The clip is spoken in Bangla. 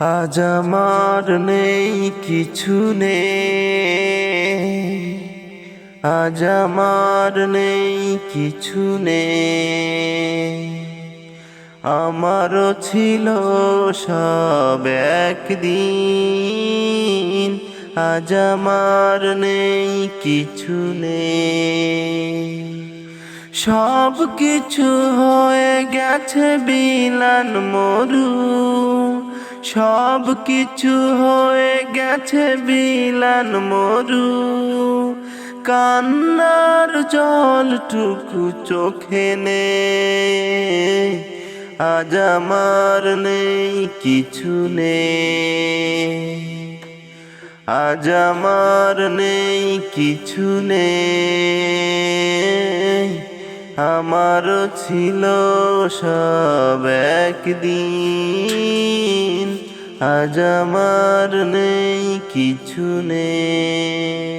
আজ আমার নেই কিছু নেই। আজ আমার নেই কিছু নেই। আমারও ছিল সব একদিন। আজ আমার নেই কিছু নেই। সব কিছু হয়ে গেছে বিলান মরু। সব কিছু হয়ে গেছে বিলান মরু। কান্নার জলটুকু চোখে নে আজ আমার নেই, কিছু নেই। আজ আমার নেই, কিছু নেই। আমারও ছিল সব একদিন। আজ আমার নেই কিছু নেই।